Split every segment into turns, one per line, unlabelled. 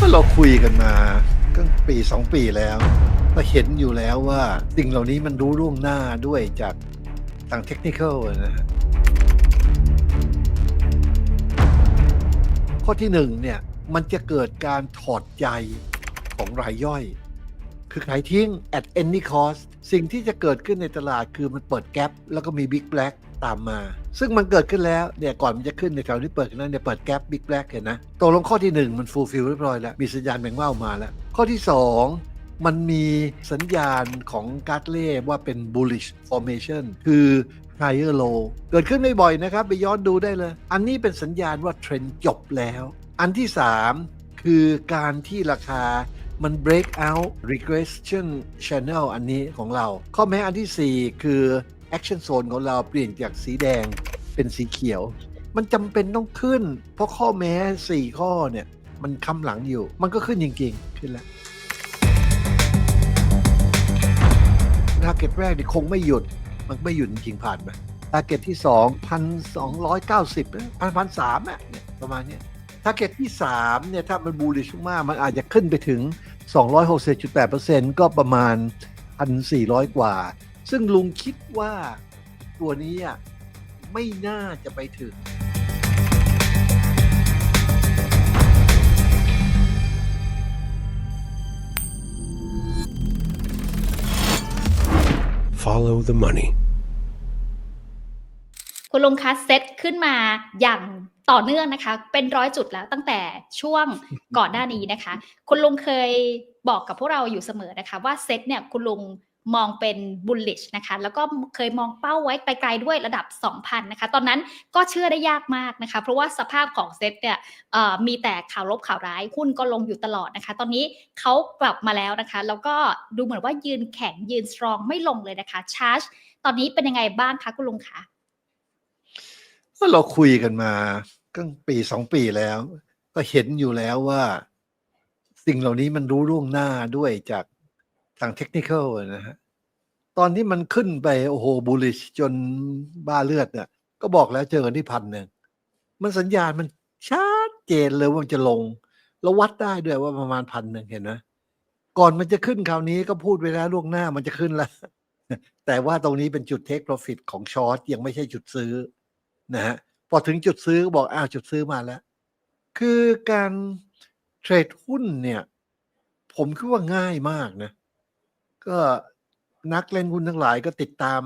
ก็เราคุยกันมาก็ปีสองปีแล้ว ก็เห็นอยู่แล้วว่าสิ่งเหล่านี้มันรู้ล่วงหน้าด้วยจากทางเทคนิคนะฮะข้อที่หนึ่งเนี่ยมันจะเกิดการถอดใจของรายย่อย คือขายทิ้ง at any cost สิ่งที่จะเกิดขึ้นในตลาดคือมันเปิดแก p แล้วก็มี Big Black ตามมา ซึ่งมันเกิดขึ้นแล้วเนี่ยก่อนมันจะขึ้นในแถวที่เปิดนนั้นเนี่ยเปิดแก p Big Black เห็นนะตกลงข้อที่ 1 มัน fulfill เรียบร้อยแล้ว มีสัญญาณแบ่งว่าวมาแล้ว ข้อที่ 2 มันมีสัญญาณของการ์ดเล่ว่าเป็น bullish formation คือ higher low เกิดขึ้นไม่บ่อยนะครับ ไปย้อนดูได้เลย อันนี้เป็นสัญญาณว่าเทรนด์จบแล้ว อันที่ 3 คือการที่ราคามัน break out regression channel อันนี้ของเรา ข้อแม้อันทีสี่4 คือ action zone ของเราเปลี่ยนจากสีแดงเป็นสีเขียว มันจำเป็นต้องขึ้น เพราะข้อแม้ 4 ข้อเนี่ย มันคำหลังอยู่ มันก็ขึ้นจริงๆ ขึ้นแล้วทาร์เก็ตแรกนี่คงไม่หยุด มันไม่หยุดจริงผ่านไปทาร์เก็ตที่ 2 1,290พันพันสามเนี่ยประมาณนี้ทาร์เก็ตที่ 3 เนี่ย ถ้ามันบูลลิชมากมันอาจจะขึ้นไปถึง 260.8%ก็ประมาณ 1,400 กว่า ซึ่งลุงคิดว่าตัวนี้อะไม่น่าจะไปถึง
Follow the money.
คุณลุงคะเซตขึ้นมาอย่างต่อเนื่องนะคะ เป็นร้อยจุดแล้วตั้งแต่ช่วงก่อนหน้านี้นะคะ คุณลุงเคยบอกกับพวกเราอยู่เสมอนะคะ ว่าเซตเนี่ยคุณลุง มองเป็น bullish นะคะ แล้วก็เคยมองเป้าไว้ไกลๆด้วยระดับ 2,000 นะคะ ตอนนั้นก็เชื่อได้ยากมากนะคะ เพราะว่าสภาพของเซ็ตเนี่ยมีแต่ข่าวลบข่าวร้าย หุ้นก็ลงอยู่ตลอดนะคะ ตอนนี้เขากลับมาแล้วนะคะ แล้วก็ดูเหมือนว่ายืนแข็งยืนสตรองไม่ลงเลยนะคะ ชาร์จ ตอนนี้เป็นยังไงบ้างคะคุณลุงคะ
ก็เราคุยกันมาก็ปีสองปีแล้ว ก็เห็นอยู่แล้วว่า สิ่งเหล่านี้มันรู้ล่วงหน้าด้วยจากทางเทคนิคนะฮะ ตอนที่มันขึ้นไปโอ้โหบูลิชจนบ้าเลือดเนี่ย ก็บอกแล้วเจอกันที่พันหนึ่งมันสัญญาณมันชัดเจนเลยว่ามันจะลง แล้ววัดได้ด้วยว่าประมาณพันหนึ่งเห็นไหมก่อนมันจะขึ้นคราวนี้ก็พูดไปแล้วล่วงหน้ามันจะขึ้นแล้ว แต่ว่าตรงนี้เป็นจุดเทคโปรฟิตของช็อตยังไม่ใช่จุดซื้อนะฮะพอถึงจุดซื้อก็บอกอ้าวจุดซื้อมาแล้ว คือการเทรดหุ้นเนี่ย ผมคิดว่าง่ายมากนะ ก็ นักเล่นหุ้นทั้งหลายก็ติดตาม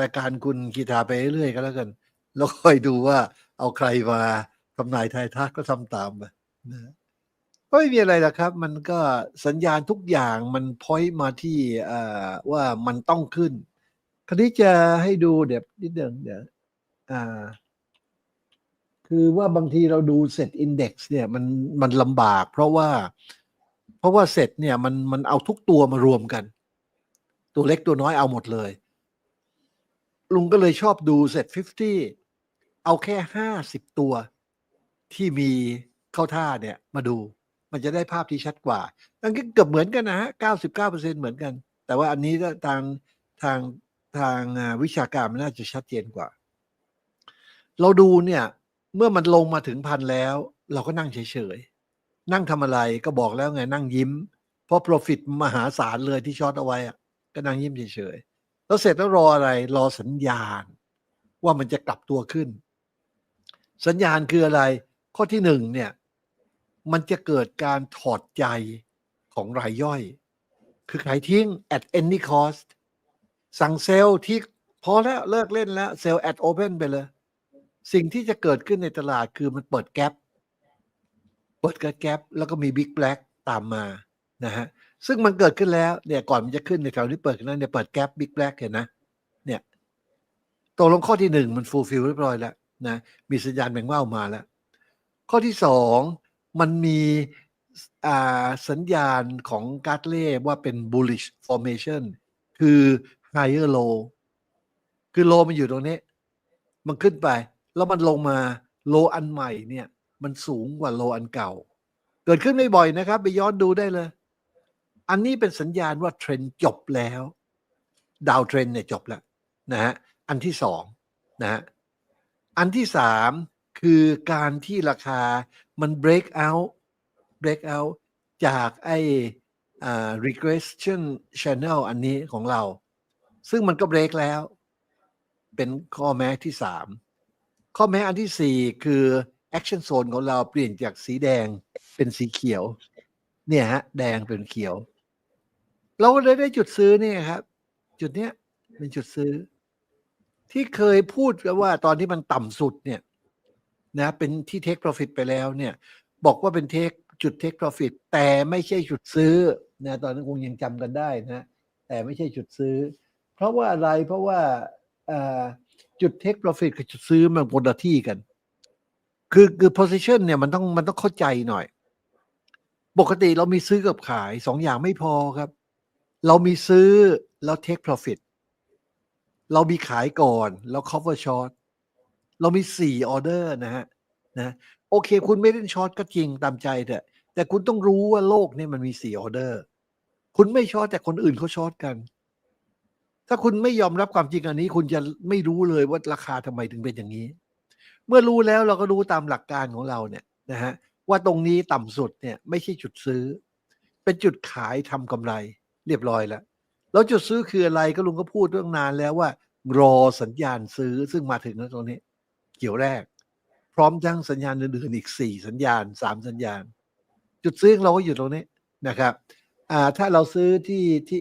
รายการคุณกีตาไปเรื่อยๆก็แล้วกัน แล้วคอยดูว่าเอาใครมาทำนายทายทักก็ทำตามไปนะก็ไม่มีอะไรหรอกครับ มันก็สัญญาณทุกอย่างมันพอยมาที่ว่ามันต้องขึ้น คราวนี้จะให้ดูเดี๋ยวนิดเดียวเดี๋ยวอ่า คือว่าบางทีเราดูเซตอินเด็กซ์เนี่ยมันมันลำบาก เพราะว่า เพราะว่าเซตเนี่ยมันมันเอาทุกตัวมารวมกัน ตัวเล็กตัวน้อยเอาหมดเลย ลุงก็เลยชอบดูเซต50 เอาแค่ห้าสิบตัวที่มีเข้าท่าเนี่ย มาดูมันจะได้ภาพที่ชัดกว่านั่นก็เกือบเหมือนกันนะฮะเก้าสิบเก้าเปอร์เซ็นเหมือนกัน แต่ว่าอันนี้ทางทางทางวิชาการมันน่าจะชัดเจนกว่า เราดูเนี่ย เมื่อมันลงมาถึงพันแล้ว เราก็นั่งเฉยๆ นั่งทำอะไรก็บอกแล้วไงนั่งยิ้ม เพราะ profit มหาศาลเลยที่ช็อตเอาไว้อะ ก็นั่งยิ้มเฉยๆแล้วเสร็จแล้วรออะไรรอสัญญาณ ว่ามันจะกลับตัวขึ้น สัญญาณคืออะไร ข้อที่หนึ่งเนี่ย มันจะเกิดการถอดใจของรายย่อย คือขายทิ้ง at any cost สั่งเซลล์ที่พอแล้วเลิกเล่นแล้วเซลล์ at open ไปเลย สิ่งที่จะเกิดขึ้นในตลาดคือมันเปิดแก p เปิดกแก p แล้วก็มี Big Black ตามมานะฮะ ซึ่งมันเกิดขึ้นแล้วเนี่ยก่อนมันจะขึ้นในแถวที่เปิดนั้นเนี่ยเปิดแก p Big Black เห็นนะ เนี่ยตกลงข้อที่หนึ่งมัน fulfill เรียบร้อยแล้วนะมีสัญญาณแบ่งว่าวมาแล้ว ข้อที่สองมันมีอ่าสัญญาณของการเล่ว่าเป็น bullish formation คือ higher low คือ low มันอยู่ตรงนี้ มันขึ้นไป แล้วมันลงมาโลอันใหม่เนี่ย มันสูงกว่าโลอันเก่า เกิดขึ้นไม่บ่อยนะครับ ไปย้อนดูได้เลย อันนี้เป็นสัญญาณว่าเทรนด์จบแล้ว ดาวเทรนด์เนี่ยจบแล้วนะฮะอันที่สองนะฮะอันที่สามคือการที่ราคามัน break out breakout จากไอ้อ่ regression channel อันนี้ของเรา ซึ่งมันก็ break แล้ว เป็นข้อแม้ที่สามข้อแม้อันที่สี่คือ action zone ของเราเปลี่ยนจากสีแดงเป็นสีเขียว เนี่ยฮะ แดงเป็นเขียว เราก็เลยได้จุดซื้อเนี่ยครับ จุดเนี้ยเป็นจุดซื้อ ที่เคยพูดกันว่าตอนที่มันต่ำสุดเนี่ย นะ เป็นที่ take profit ไปแล้วเนี่ย บอกว่าเป็น take จุด take profit แต่ไม่ใช่จุดซื้อนะตอนนั้นคงยังจำกันได้นะ แต่ไม่ใช่จุดซื้อ เพราะว่าอะไรเพราะว่าจุด take profit กับจุดซื้อมันคนละที่กัน คือคือ position เนี่ยมันต้องมันต้องเข้าใจหน่อย ปกติเรามีซื้อกับขายสองอย่างไม่พอครับ เรามีซื้อแล้ว take profit เรามีขายก่อนแล้ว cover short เรามีสี่ออเดอร์นะฮะนะโอเค คุณไม่เล่นช็อตก็จริงตามใจเถอะแต่คุณต้องรู้ว่าโลกเนี่ยมันมีสี่ออเดอร์ คุณไม่ช็อตแต่คนอื่นเขาช็อตกัน ถ้าคุณไม่ยอมรับความจริงอันนี้ คุณจะไม่รู้เลยว่าราคาทำไมถึงเป็นอย่างนี้ เมื่อรู้แล้วเราก็รู้ตามหลักการของเราเนี่ยนะฮะว่าตรงนี้ต่ำสุดเนี่ยไม่ใช่จุดซื้อ เป็นจุดขายทำกำไร เรียบร้อยแล้ว แล้วจุดซื้อคืออะไรก็ลุงก็พูดเรื่องนานแล้วว่า รอสัญญาณซื้อซึ่งมาถึงแล้วตรงนี้ เกี่ยวแรก พร้อมทั้งสัญญาณอื่นๆอีกสี่สัญญาณสามสัญญาณ จุดซื้อของเราก็อยู่ตรงนี้นะครับ อ่าถ้าเราซื้อที่ที่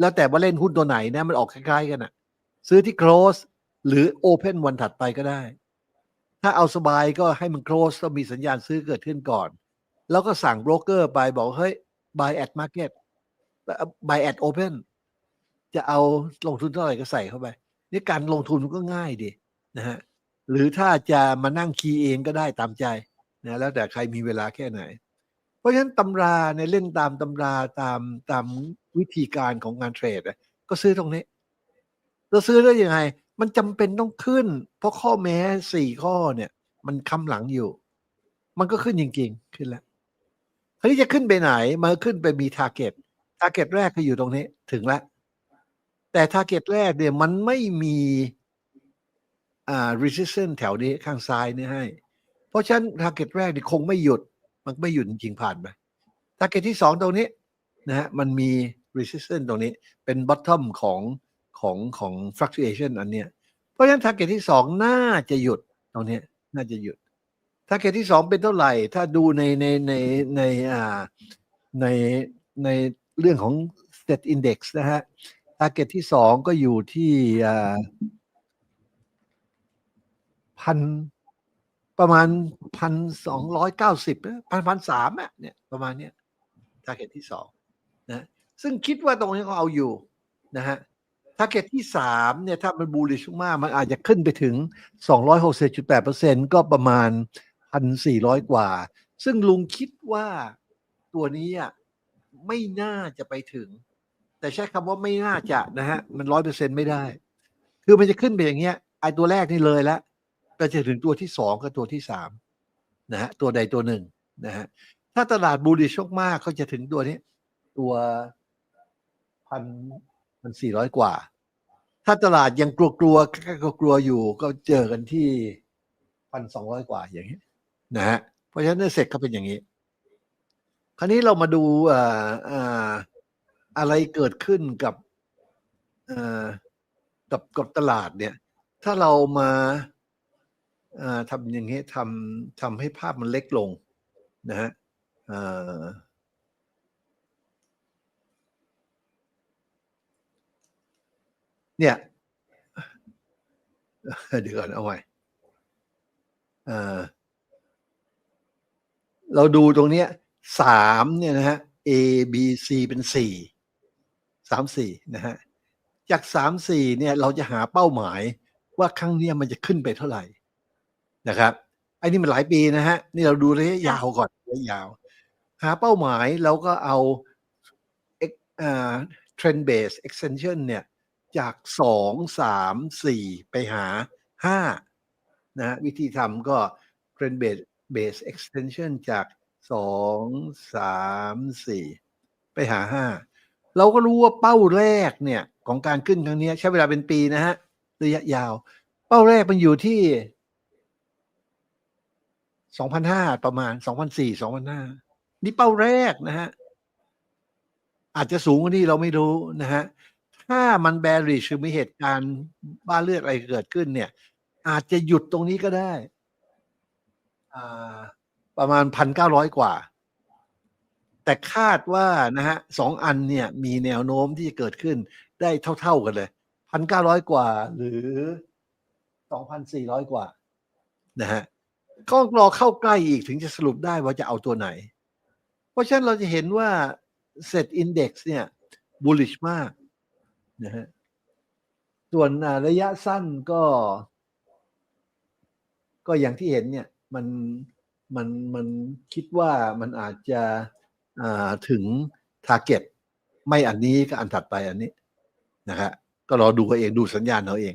แล้วแต่ว่าเล่นหุ้นตัวไหนนะมันออกคล้ายๆกันอะซื้อที่ close หรือ open วันถัดไปก็ได้ ถ้าเอาสบายก็ให้มัน close ต้องมีสัญญาณซื้อเกิดขึ้นก่อน แล้วก็สั่งโบรกเกอร์ไปบอกเฮ้ย buy at market buy at open จะเอาลงทุนเท่าไหร่ก็ใส่เข้าไปนี่การลงทุนมันก็ง่ายดีนะฮะหรือถ้าจะมานั่งคีย์เองก็ได้ตามใจนะแล้วแต่ใครมีเวลาแค่ไหน เพราะฉะนั้นตำราในเล่นตามตำราตามตามวิธีการของงานเทรดก็ซื้อตรงนี้เราซื้อได้ยังไง มันจำเป็นต้องขึ้น เพราะข้อแม้สี่ข้อเนี่ย มันคำหลังอยู่ มันก็ขึ้นจริง ๆ ขึ้นแล้วคราวนี้จะขึ้นไปไหน มันขึ้นไปมีทาร์เก็ต ทาร์เก็ตแรกก็อยู่ตรงนี้ถึงแล้วแต่ทาร์เก็ตแรกเนี่ยมันไม่มีอ่า resistance แถวนี้ข้างซ้ายนี่ให้ เพราะฉะนั้นทาร์เก็ตแรกนี่คงไม่หยุด มันไม่หยุดจริงๆผ่านไปทาร์เก็ตที่สองตรงนี้นะฮะมันมี resistance ตรงนี้เป็น bottom ของของของ fluctuation อันเนี้ย เพราะฉะนั้นทาร์เก็ตที่สองน่าจะหยุดตรงนี้น่าจะหยุดทาร์เก็ตที่สองเป็นเท่าไหร่ ถ้าดูในในในในอ่าในใน เรื่องของ set index นะฮะทาร์เก็ตที่สองก็อยู่ที่พันประมาณพันสองร้อยเก้าสิบพันพันสามอะเนี่ยประมาณเนี้ยทาร์เก็ตที่สองนะซึ่งคิดว่าตรงนี้เขาเอาอยู่นะฮะทาร์เก็ตที่สามเนี่ยถ้ามันบูลลิชมากมันอาจจะขึ้นไปถึงสองร้อยหกสิบจุดแปดเปอร์เซ็นก็ประมาณพันสี่ร้อยกว่า ซึ่งลุงคิดว่าตัวนี้อะ ไม่น่าจะไปถึง แต่ใช้คำว่าไม่น่าจะนะฮะ มันร้อยเปอร์เซ็นไม่ได้ คือมันจะขึ้นไปอย่างเงี้ยไอตัวแรกนี่เลยแล้วก็จะถึงตัวที่สองกับตัวที่สามนะฮะตัวใดตัวหนึ่งนะฮะถ้าตลาดบูริชมากเขาจะถึงตัวนี้ ตัวพันพันสี่ร้อยกว่า ถ้าตลาดยังกลัวกลัวกลัวอยู่ก็เจอกันที่พันสองร้อยกว่าอย่างนี้นะฮะเพราะฉะนั้นเสร็จก็เป็นอย่างนี้ ราวนี้เรามาดูอ่าอ่าอะไรเกิดขึ้นกับอ่อกับกับตลาดเนี่ย ถ้าเรามาอ่อทำอย่างนี้ทำทำให้ภาพมันเล็กลงนะฮะเอ่อเนี่ยเดี๋ยวก่อนเอาไว้เราดูตรงเนี้ย สามเนี่ยนะฮะ A B C เป็นสี่สามสี่นะฮะจากสามสี่เนี่ยเราจะหาเป้าหมายว่าครั้งเนี้ยมันจะขึ้นไปเท่าไหร่นะครับไอ้นี่มันหลายปีนะฮะนี่เราดูระยะยาวก่อนระยะยาว หาเป้าหมายแล้วก็เอา X- อ่า trend base extension เนี่ยจากสองสามสี่ไปหาห้านะวิธีทำก็ trend base base extension จาก สองสามสี่ไปหาห้าเราก็รู้ว่าเป้าแรกเนี่ยของการขึ้นครั้งนี้ใช้เวลาเป็นปีนะฮะระยะยาว เป้าแรกมันอยู่ที่สองพันห้าประมาณสองพันสี่สองพันห้านี่เป้าแรกนะฮะอาจจะสูงกว่านี้เราไม่รู้นะฮะถ้ามันแบริชคือมีเหตุการณ์บ้าเลือดอะไรเกิดขึ้นเนี่ย อาจจะหยุดตรงนี้ก็ได้ อ่า ประมาณพันเก้าร้อยกว่า แต่คาดว่านะฮะสองอันเนี่ยมีแนวโน้มที่จะเกิดขึ้นได้เท่า ๆกันเลยพันเก้าร้อยกว่า หรือสองพันสี่ร้อยกว่านะฮะก็รอเข้าใกล้อีกถึงจะสรุปได้ว่าจะเอาตัวไหน เพราะฉะนั้นเราจะเห็นว่าเซตอินเด็กซ์เนี่ย bullish มากนะฮะส่วนระยะสั้นก็ ก็อย่างที่เห็นเนี่ย มัน มันมันคิดว่ามันอาจจะอ่าถึง t a r g e t ไม่อันนี้ก็อันถัดไปอันนี้นะฮะก็รอดูกันเองดูสัญญาณเอาเอง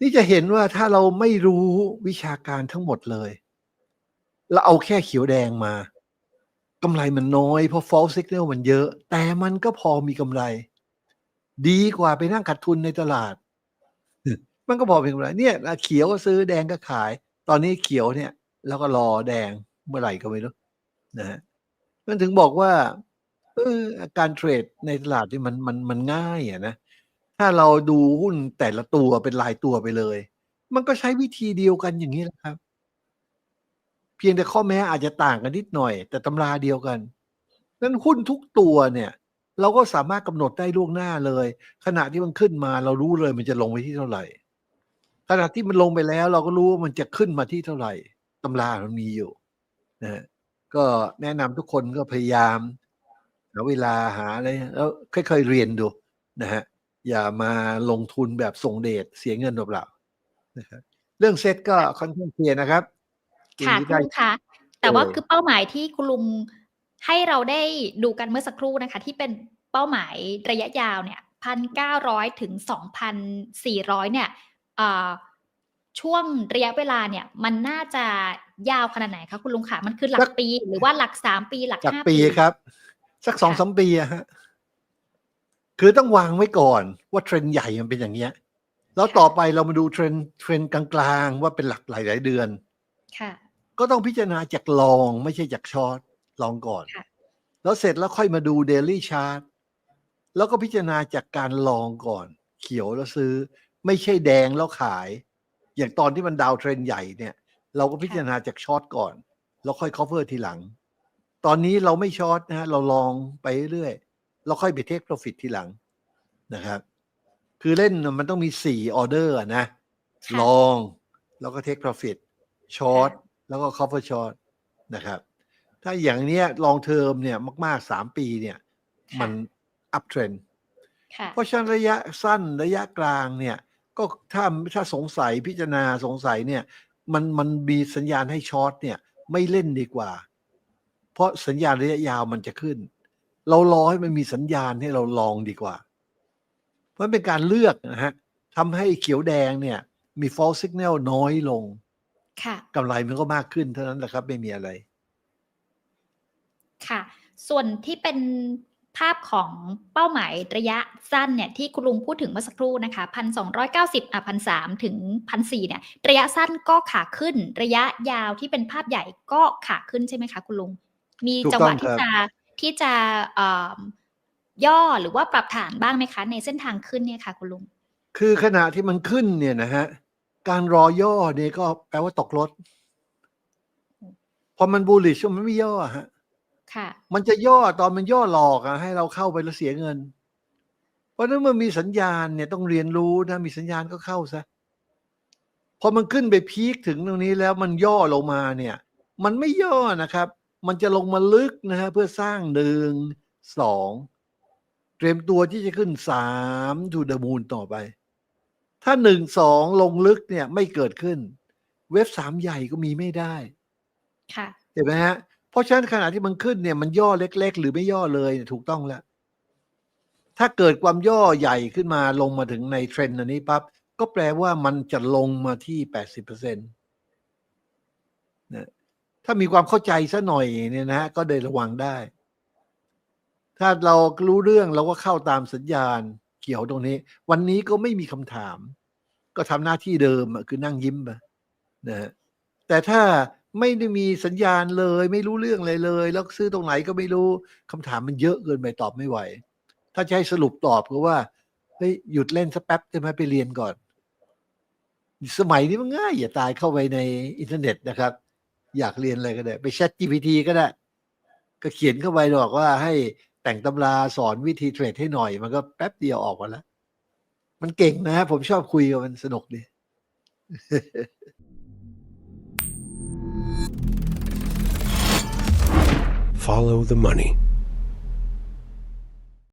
นี่จะเห็นว่าถ้าเราไม่รู้วิชาการทั้งหมดเลยเราเอาแค่เขียวแดงมากำไรมันน้อยเพราะ false signal มันเยอะ แต่มันก็พอมีกำไร ดีกว่าไปนั่งขาดทุนในตลาด มันก็พอเป็นกำไรเนี่ยเขียวก็ซื้อแดงก็ขาย ตอนนี้เขียวเนี่ย แล้วก็รอแดงเมื่อไหร่ก็ไม่รู้นะฮะมันถึงบอกว่าเออการเทรดในตลาดนี่มันมันมันง่ายอะนะถ้าเราดูหุ้นแต่ละตัวเป็นรายตัวไปเลย มันก็ใช้วิธีเดียวกันอย่างนี้แหละครับ เพียงแต่ข้อแม้อาจจะต่างกันนิดหน่อย แต่ตำราเดียวกันนั้นหุ้นทุกตัวเนี่ย เราก็สามารถกำหนดได้ล่วงหน้าเลย ขณะที่มันขึ้นมาเรารู้เลยมันจะลงไปที่เท่าไหร่ขณะที่มันลงไปแล้ว เราก็รู้ว่ามันจะขึ้นมาที่เท่าไหร่ ตำรามันมีอยู่นะฮะก็แนะนำทุกคนก็พยายามหาเวลาหาอะไรแล้วค่อยๆเรียนดูนะฮะอย่ามาลงทุนแบบส่งเดชเสียเงินเปล่าๆนะครับเรื่องเซตก็ค่อนข้างเคลียร์นะครับ
ค่ะ
ปีนี้
คุณ
ได้
ลุงคะแต่ว่า
เออ
คือเป้าหมายที่คุณลุงให้เราได้ดูกันเมื่อสักครู่นะคะ ที่เป็นเป้าหมายระยะยาวเนี่ยพันเก้าร้อยถึงสองพันสี่ร้อยเนี่ยเอ่อ ช่วงระยะเวลาเนี่ย มันน่าจะยาวขนาดไหนคะคุณลุงคะมันคือหลักปี หรือว่าหลักสามปีหลัก
จาก
ห้า
ปีครับ สักสอง
ค่ะ
สามปีอะฮะคือต้องวางไว้ก่อนว่าเทรนด์ใหญ่มันเป็นอย่างเงี้ย แล้วต่อไปเรามาดูเทรนด์เทรนด์กลางๆ ว่าเป็นหลักหลายๆเดือน
ค่ะ
ก็ต้องพิจารณาจากลองไม่ใช่จากช็อตลองก่อน
ค่ะ
แล้วเสร็จแล้วค่อยมาดูเดลี่ชาร์ตแล้วก็พิจารณาจากการลองก่อน เขียวแล้วซื้อ ไม่ใช่แดงแล้วขาย อย่างตอนที่มันดาวเทรนด์ใหญ่เนี่ย เราก็พิจารณาจากช็อตก่อน แล้วค่อย cover ทีหลัง ตอนนี้เราไม่ช็อตนะฮะ เราลองไปเรื่อยๆเราค่อยไปเทค profit ทีหลังนะครับ คือเล่นน่ะมันต้องมีสี่ออเดอร์นะ
ค่ะ
ลอง แล้วก็เทค profit ช็อตแล้วก็ cover short นะครับ ถ้าอย่างเนี้ยลองเทอมเนี่ยมากๆสามปีเนี่ย
ค่ะ
มัน up trend
ค่ะ
เพราะฉะนั้นระยะสั้นระยะกลางเนี่ย ก็ถ้าถ้าสงสัยพิจารณาสงสัยเนี่ย มันมันมีสัญญาณให้ช็อตเนี่ย ไม่เล่นดีกว่า เพราะสัญญาณระยะยาวมันจะขึ้น เรารอให้มันมีสัญญาณให้เราลองดีกว่า เพราะมันเป็นการเลือกนะฮะทำให้เขียวแดงเนี่ย มี false signal น้อยลง
ค่ะ
กำไรมันก็มากขึ้นเท่านั้นแหละครับ ไม่มีอะไร
ค่ะ ส่วนที่เป็น ภาพของเป้าหมายระยะสั้นเนี่ยที่คุณลุงพูดถึงเมื่อสักครู่นะคะพันสองร้อยเก้าสิบอะพันสามถึงพันสี่เนี่ยระยะสั้นก็ขาขึ้นระยะยาวที่เป็นภาพใหญ่ก็ขาขึ้นใช่ไหมคะคุณลุง มี
ถูก
จังหวะ
ต้อง
ที่
ครับ
จะที่จะเอ่อย่อหรือว่าปรับฐานบ้างไหมคะ ในเส้นทางขึ้นเนี่ยค่ะคุณลุง
คือขณะที่มันขึ้นเนี่ยนะฮะการรอย่อเนี่ยก็แปลว่าตกรถพอมันบูลลิชมันไม่ย่อฮะ
ค่ะ
มันจะย่อตอนมันย่อหลอกอะให้เราเข้าไปแล้วเสียเงิน เพราะฉะนั้นเมื่อมีสัญญาณเนี่ยต้องเรียนรู้นะมีสัญญาณก็เข้าซะพอมันขึ้นไปพีคถึงตรงนี้แล้วมันย่อลงมาเนี่ย มันไม่ย่อนะครับ มันจะลงมาลึกนะฮะเพื่อสร้างหนึ่งสองเตรียมตัวที่จะขึ้นสามทูเดมูนต่อไป ถ้าหนึ่งสองลงลึกเนี่ยไม่เกิดขึ้น เว็บสามใหญ่ก็มีไม่ได้
ค่ะ
เห็นไหมฮะ เพราะฉะนั้นขณะที่มันขึ้นเนี่ยมันย่อเล็ก ๆ หรือไม่ย่อเลยเนี่ยถูกต้องแล้ว ถ้าเกิดความย่อใหญ่ขึ้นมาลงมาถึงในเทรนด์อันนี้ปั๊บก็แปลว่ามันจะลงมาที่แปดสิบเปอร์เซ็นต์นะถ้ามีความเข้าใจซะหน่อยเนี่ยนะฮะก็ได้ระวังได้ ถ้าเรารู้เรื่องเราก็เข้าตามสัญญาณเขียวตรงนี้ วันนี้ก็ไม่มีคำถาม ก็ทำหน้าที่เดิมคือนั่งยิ้มไปนะฮะแต่ถ้า ไม่ได้มีสัญญาณเลย ไม่รู้เรื่องอะไรเลย แล้วซื้อตรงไหนก็ไม่รู้คำถามมันเยอะเกินไปตอบไม่ไหว ถ้าจะให้สรุปตอบก็ว่าเฮ้ยหยุดเล่นสักแป๊บได้ไหมไปเรียนก่อน สมัยนี้มันง่ายอย่าตายเข้าไปในอินเทอร์เน็ตนะครับ อยากเรียนอะไรก็ได้ ไปแชท GPT ก็ได้ ก็เขียนเข้าไปบอกว่าให้แต่งตำราสอนวิธีเทรดให้หน่อย มันก็แป๊บเดียวออกมาแล้ว มันเก่งนะ ผมชอบคุยกับมันสนุกดี
Follow the money.